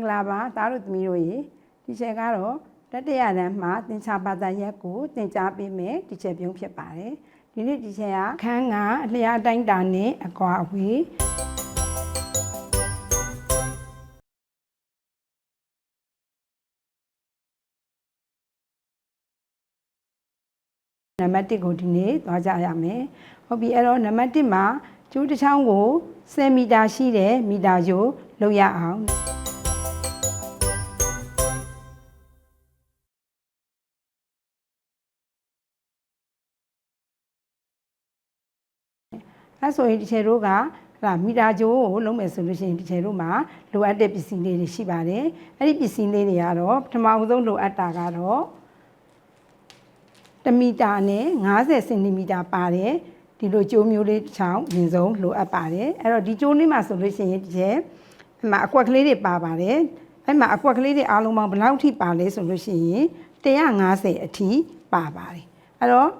င်္ဂလာပါသားတို့သမီးတို့ရေဒီချက်ကတော့တတရတန်းမှာသင်္ချာဘာသာရက်ကိုသင်ကြားပေးမယ်ဒီချက်ပြုံးဖြစ်ပါတယ်ဒီနေ့ဒီချက်ကခန်းကအလျားတိုင်းတာနဲ့အကွာအဝေးနံပါတ်1ကိုဒီနေ့သွားကြရမယ်ဟုတ်ပြီအဲ့တော့နံပါတ်1မှာကျိုးတစ်ချောင်းကို10မီတာရှိတဲ့မီတာကျိုးလောက်ရအောင် အဲဆိုရင်ဒီချေတို့ကဟလာမီတာဂျိုးကိုလုံးမယ်ဆိုလို့ရှိရင်ဒီချေတို့မှာလိုအပ်တဲ့ပစ္စည်းလေးတွေရှိပါတယ်အဲ့ဒီပစ္စည်းလေးတွေကတော့ပထမဦးဆုံးလိုအပ်တာကတော့1မီတာနဲ့50စင်တီမီတာပါတယ်ဒီလိုကြိုးမျိုးလေးတစ်ချောင်းရင်ဆုံးလိုအပ်ပါတယ်အဲ့တော့ဒီကြိုးလေးမှာဆိုလို့ရှိရင်ဒီချေအမှအကွက်ကလေးတွေပါပါတယ်အဲ့မှာအကွက်ကလေးတွေအားလုံးပေါင်းဘယ်လောက်ထိပါလဲဆိုလို့ရှိရင်150အထိပါပါတယ်အဲ့တော့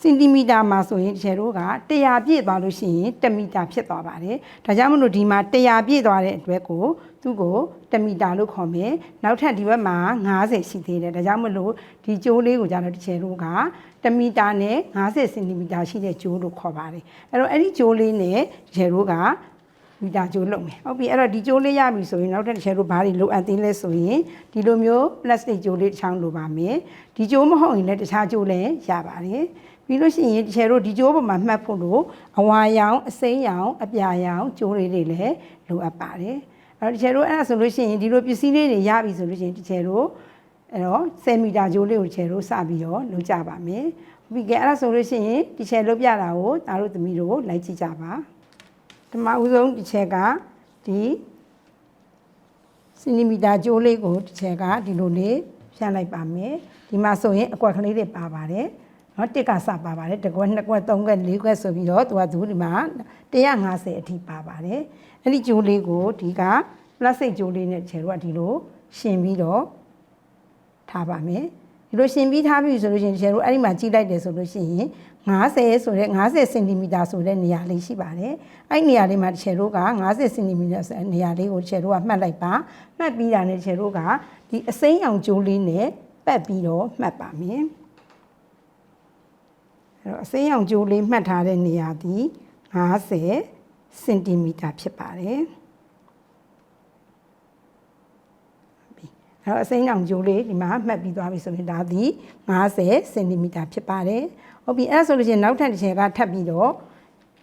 စင်တီမီတာမှာဆိုရင်ဒီချေတို့က100ပြည့်သွားလို့ရှိရင်1မီတာဖြစ်သွားပါတယ်။ဒါကြောင့်မလို့ဒီမှာ100ပြည့်သွားတဲ့အတွက်ကိုသူ့ကို1မီတာလို့ခေါ်မယ်။နောက်ထပ်ဒီဘက်မှာ90ရှိသေးတယ်။ဒါကြောင့်မလို့ဒီကျိုးလေးကိုကြတော့ဒီချေတို့က1မီတာနဲ့90စင်တီမီတာရှိတဲ့ကျိုးလို့ခေါ်ပါတယ်။အဲ့တော့အဲ့ဒီကျိုးလေးနဲ့ဒီချေတို့ကမီတာကျိုးလုပ်မယ်ဟုတ်ပြီအဲ့တော့ဒီကျိုးလေးရပြီဆိုရင်နောက်ထပ်တစ်ချက်တို့ဘာတွေလိုအပ်သေးလဲဆိုရင်ဒီလိုမျိုး plastic ကျိုးလေးတစ်ချောင်းလိုပါမယ်ဒီကျိုးမဟုတ်ရင်လည်းတခြားကျိုးလည်းရပါတယ် ပြီးလို့ရှိရင်ဒီချက်တို့ဒီကျိုးပေါ်မှာမှတ်ဖို့လို့အဝါရောင်အစိမ်းရောင်အပြာရောင်ကျိုးလေးတွေလည်းလိုအပ်ပါတယ်အဲ့တော့ဒီချက်တို့အဲ့ဒါဆိုလို့ရှိရင်ဒီလိုပစ္စည်းလေးတွေရပြီဆိုလို့ရှိရင်ဒီချက်တို့အဲ့တော့10မီတာကျိုးလေးကိုဒီချက်တို့စပြီးတော့လုပ်ကြပါမယ်ပြီးကြအဲ့ဒါဆိုလို့ရှိရင်ဒီချက်လုပ်ပြတာကိုဒါတို့သမီးတို့လိုက်ကြည့်ကြပါပထမဦးဆုံးဒီချက်ကဒီစင်တီမီတာကျိုးလေးကိုဒီချက်ကဒီလိုလေးဖြန့်လိုက်ပါမယ်ဒီမှာဆိုရင်အကွက်ကလေးတွေပါပါတယ် နော်တစ်ကစပါပါတယ်တစ်ကွက်နှစ်ကွက်သုံးကွက်လေးကွက်ဆိုပြီးတော့သူကသူဒီမှာ150အထိပါပါတယ်အဲ့ဒီကျိုးလေးကိုဒီကပလတ်စတစ်ကျိုးလေးနဲ့ခြေတော့ဒီလိုရှင်ပြီးတော့ထားပါမယ်ဒီလိုရှင်ပြီးထားပြီဆိုလို့ရှိရင်ခြေတို့အဲ့ဒီမှာကြည့်လိုက်တယ်ဆိုလို့ရှိရင်50ဆိုတဲ့50စင်တီမီတာဆိုတဲ့နေရာလေးရှိပါတယ်အဲ့ဒီနေရာလေးမှာခြေတို့က50စင်တီမီတာဆိုတဲ့နေရာလေးကိုခြေတို့ကမှတ်လိုက်ပါမှတ်ပြီးတာနဲ့ခြေတို့ကဒီအစိမ်းရောင်ကျိုးလေးနဲ့ပတ်ပြီးတော့မှတ်ပါမယ် အဲ့တော့အစိမ်းရောင်ကြိုးလေးမှတ်ထားတဲ့နေရာဒီ50စင်တီမီတာဖြစ်ပါတယ်အဲ့တော့အစိမ်းရောင်ကြိုးလေးဒီမှာမှတ်ပြီးသွားပြီဆိုရင်ဒါဒီ50စင်တီမီတာဖြစ်ပါတယ်ဟုတ်ပြီအဲ့ဒါဆိုလို့ရှိရင်နောက်ထပ်တစ်ချက်ကထပ်ပြီးတော့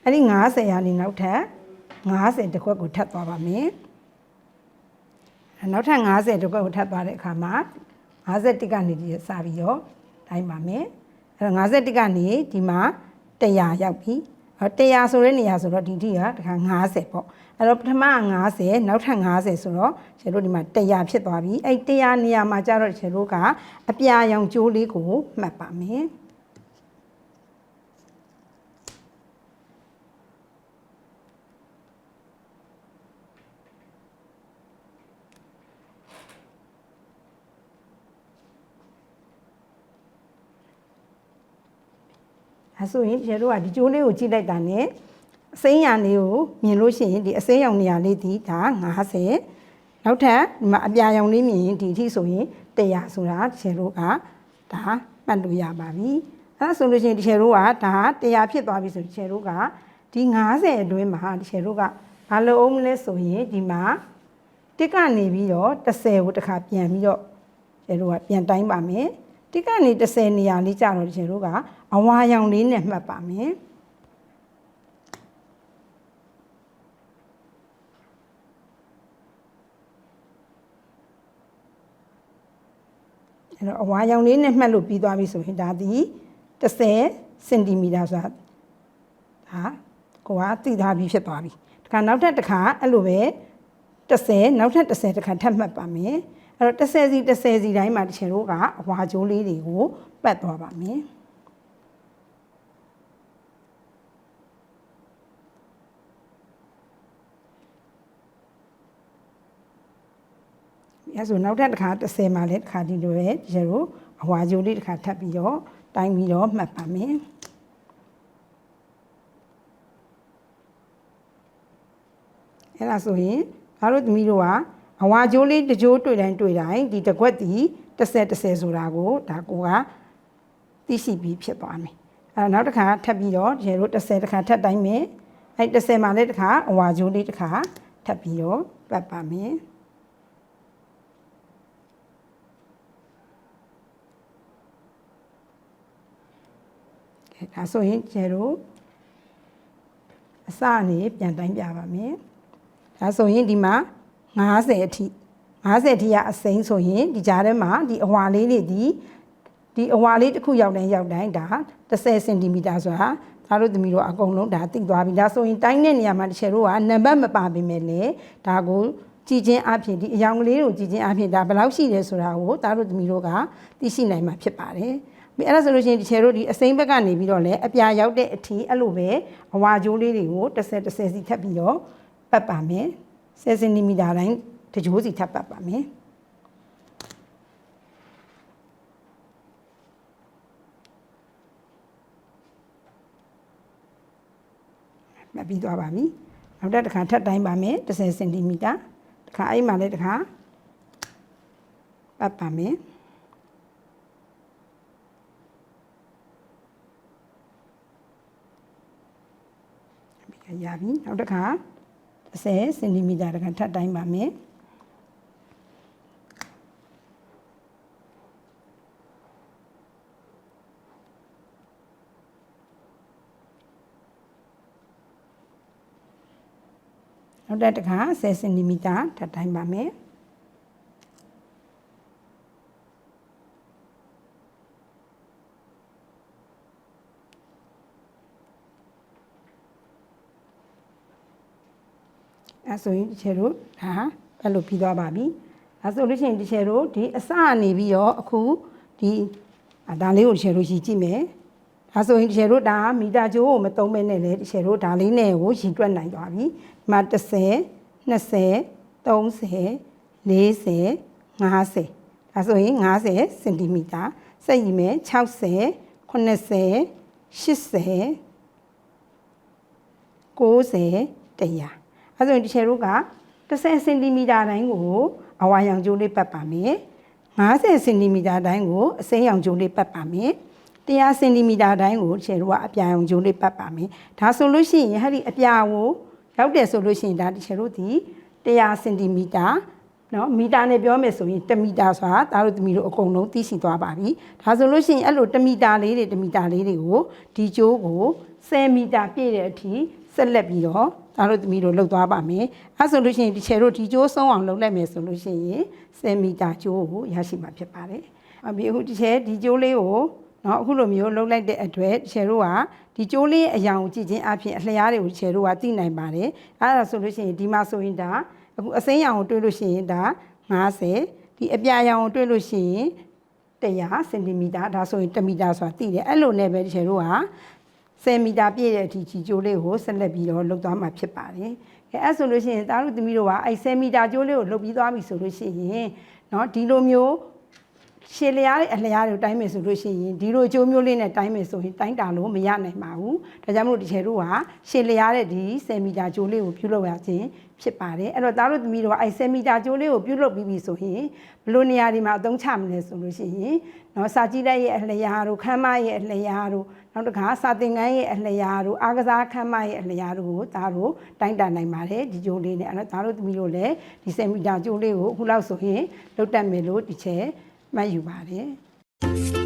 အဲ့ဒီ90ရာနေနောက်ထပ်50တစ်ခွက်ကိုထပ်သွားပါမယ်နောက်ထပ်50တစ်ခွက်ကိုထပ်သွားတဲ့အခါမှာ51ကနေဒီစပြီးတော့တိုင်းပါမယ် အဲ့တော့51ကနေဒီမှာ100ရောက်ပြီ100ဆိုတဲ့နေရာဆိုတော့ဒီတိကတခါ50ပေါ့အဲ့တော့ပထမ50နောက်ထပ်50ဆိုတော့ခြေတို့ဒီမှာ100ဖြစ်သွားပြီအဲ့100နေရာမှာကျတော့ခြေတို့ကအပြာရောင်ကျိုးလေးကိုမှတ်ပါမယ် အဲဆိုရင်ကျတို့ကဒီကျိုးလေးကိုကြည့်လိုက်တာ ਨੇ အစိမ်းရံလေးကိုမြင်လို့ရှိရင်ဒီအစိမ်းရောင်နေရာလေးဒီဒါ90နောက်ထပ်ဒီမှာအပြာရောင်လေးမြင်ရင်ဒီအထိဆိုရင်100ဆိုတာကျတို့ကဒါမှတ်လို့ရပါပြီအဲဆိုလို့ရှိရင်ဒီကျတို့ကဒါ100ဖြစ်သွားပြီဆိုဒီကျတို့ကဒီ90အတွင်းမှာဒီကျတို့ကဘာလို့အောင်မလဲဆိုရင်ဒီမှာတစ်ကနေပြီးတော့30ကိုတစ်ခါပြန်ပြီးတော့ကျတို့ကပြန်တိုင်းပါမယ် တစ်ကနေ30နေရာလေးကြာတော့ဒီကျတို့ကအဝါရောင်လေးနဲ့မှတ်ပါမယ်အဲ့တော့အဝါရောင်လေးနဲ့မှတ်လို့ပြီးသွားပြီဆိုရင်ဒါဒီ30စင်တီမီတာဆိုတာဒါကိုကသိထားပြီးဖြစ်သွားပြီတခါနောက်ထပ်တစ်ခါအဲ့လိုပဲ30နောက်ထပ်30တစ်ခါထပ်မှတ်ပါမယ် အဲ့တော့30စီ30စီတိုင်းမှာတချင်တို့ကအဝါကျိုးလေးတွေကိုပတ်သွားပါမယ်အဲဆိုနောက်ထပ်တစ်ခါ30မှာလည်းတစ်ခါဒီလိုပဲဒီလိုအဝါကြိုးလေးတစ်ခါထပ်ပြီးတော့တိုင်းပြီးတော့မှတ်ပါမယ်အဲ့ဒါဆိုရင်ငါတို့သမီးတို့က အဝါကျိုးလေးတစ်ကြိုးတွေ့တိုင်းတွေ့တိုင်းဒီတစ်ခွက်ဒီ30 30ဆိုတာကိုဒါကိုကသိရှိပြီးဖြစ်သွားမယ်အဲနောက်တစ်ခါထပ်ပြီးတော့ဒီလို30တစ်ခါထပ်တိုင်းမယ်အဲ30မှာလည်းတစ်ခါအဝါကျိုးလေးတစ်ခါထပ်ပြီးတော့ပတ်ပါမယ်ကဲဒါဆိုရင်ကျဲတို့အစအနေပြန်တိုင်းပြပါမယ်ဒါဆိုရင်ဒီမှာ 90အထိ90အထိကအစိမ်းဆိုရင်ဒီကြားထဲမှာဒီအဝါလေးတွေဒီဒီအဝါလေးတစ်ခုရောက်တိုင်းရောက်တိုင်းဒါ30စင်တီမီတာဆိုတာဒါတို့သမီးတို့အကုန်လုံးဒါသိသွားပြီဒါဆိုရင်တိုင်းတဲ့နေရာမှာတစ်ချက်တို့ကနံပါတ်မပါပေမဲ့လေဒါကိုကြည်ချင်းအဖြစ်ဒီအယောင်ကလေးကိုကြည်ချင်းအဖြစ်ဒါဘယ်လောက်ရှိတယ်ဆိုတာကိုဒါတို့သမီးတို့ကသိရှိနိုင်မှာဖြစ်ပါတယ်ပြီးအဲ့ဒါဆိုလို့ရှိရင်ဒီချေတို့ဒီအစိမ်းဘက်ကနေပြီးတော့လည်းအပြာရောက်တဲ့အထီအဲ့လိုပဲအဝါကျိုးလေးတွေကို30 30စီထပ်ပြီးတော့ပတ်ပါမယ် 10စင်တီမီတာတိုင်းတကြိုးစီထပ်ပတ်ပါမယ်မပြီးသွားပါပြီနောက်တစ်ခါထပ်တိုင်းပါမယ်30စင်တီမီတာတစ်ခါအဲ့မှာလည်းတစ်ခါပတ်ပါမယ်ရပြီနောက်တစ်ခါ 30စင်တီမီတာတခါထပ်တိုင်းပါမယ်နောက်တစ်ခါ10စင်တီမီတာထပ်တိုင်းပါမယ် အဲဆိုရင်ဒီချေတို့ဒါအဲ့လိုပြီးသွားပါပြီအဲဆိုလို့ရှိရင်ဒီချေတို့ဒီအစနေပြီးတော့အခုဒီဒါလေးကိုဒီချေတို့ရည်ကြည့်မယ်ဒါဆိုရင်ဒီချေတို့ဒါမီတာကျိုးကိုမသုံးမဲနဲ့လေဒီချေတို့ဒါလေးနဲ့ကိုရည်တွက်နိုင်သွားပြီဒီမှာ30 20 30 40 50ဒါဆိုရင်50စင်တီမီတာစက်ရည်မယ်60 80 80 90 100 အဲဆိုရင်ဒီချယ်တို့က30စင်တီမီတာတိုင်းကိုအဝါရောင်ကျိုးလေးပတ်ပါမယ်50စင်တီမီတာတိုင်းကိုအစိမ်းရောင်ကျိုးလေးပတ်ပါမယ်100စင်တီမီတာတိုင်းကိုချယ်တို့ကအပြာရောင်ကျိုးလေးပတ်ပါမယ်ဒါဆိုလို့ရှိရင်ဟဲ့ဒီအပြာကိုရောက်တယ်ဆိုလို့ရှိရင်ဒါဒီချယ်တို့ဒီ100စင်တီမီတာနော်မီတာနဲ့ပြောမယ်ဆိုရင်1မီတာဆိုတာဒါတို့သမီးတို့အကုန်လုံးသိရှိသွားပါပြီဒါဆိုလို့ရှိရင်အဲ့လို1မီတာလေးတွေ1မီတာလေးတွေကိုဒီကျိုးကို10မီတာပြည့်တဲ့အထိ ဆက်လက်ပြီးတော့ဒါတို့သမီးတို့လှုပ်သွားပါမယ်အဲဆိုလို့ရှိရင်ဒီချယ်တို့ဒီကျိုးဆုံးအောင်လှုပ်လိုက်မယ်ဆိုလို့ရှိရင်10မီတာကျိုးကိုရရှိမှာဖြစ်ပါတယ်အပြီးအခုဒီချယ်ဒီကျိုးလေးကိုနော်အခုလိုမျိုးလှုပ်လိုက်တဲ့အတွက်ချယ်တို့ကဒီကျိုးလေးအယောင်ကိုကြည့်ချင်းအဖြစ်အလျားတွေကိုချယ်တို့ကသိနိုင်ပါတယ်အဲဒါဆိုလို့ရှိရင်ဒီမှာဆိုရင်ဒါအခုအစိမ်းရောင်ကိုတွေးလို့ရှိရင်ဒါ90ဒီအပြာရောင်ကိုတွေးလို့ရှိရင်100စင်တီမီတာဒါဆိုရင်1မီတာဆိုတာသိတယ်အဲ့လိုနဲ့ပဲချယ်တို့က 10မီတာပြည့်တဲ့အထိကြီးကျိုးလေးကိုဆက်လက်ပြီးတော့လုပ်သွားမှာဖြစ်ပါတယ်။အဲအဲ့ဆိုလို့ရှိရင်တားတို့သမီးတို့ကအဲ10မီတာကျိုးလေးကိုလုပ်ပြီးသွားပြီဆိုလို့ရှိရင်เนาะဒီလိုမျိုးရှည်လျားတဲ့အလျားတွေကိုတိုင်းမယ်ဆိုလို့ရှိရင်ဒီလိုအကျိုးမျိုးလေးနဲ့တိုင်းမယ်ဆိုရင်တိုင်းတာလို့မရနိုင်ပါဘူး။ဒါကြောင့်မလို့ဒီချေတို့ကရှည်လျားတဲ့ဒီ10မီတာကျိုးလေးကိုပြုလုပ်ရခြင်းဖြစ်ပါတယ်။အဲ့တော့သားတို့သမီးတို့ကအဲ10မီတာကျိုးလေးကိုပြုလုပ်ပြီးပြီဆိုရင်ဘလို့နေရာဒီမှာအသုံးချမလဲဆိုလို့ရှိရင်เนาะစာကြည့်တဲ့ရဲ့အလျားတို့ခမ်းမရဲ့အလျားတို့ နောက်တစ်ခါစာသင်ခန်းရဲ့အလျားတို့အားကစားခမ်းမရဲ့အလျားတို့ကိုသားတို့တိုင်းတာနိုင်ပါတယ်ဒီကျိုးလေးနဲ့အဲ့တော့သားတို့သမီးတို့လည်းဒီ10မီတာကျိုးလေးကိုအခုလောက်ဆိုရင်လုတ်တက်မယ်လို့ဒီချက်မှတ်ယူပါတယ်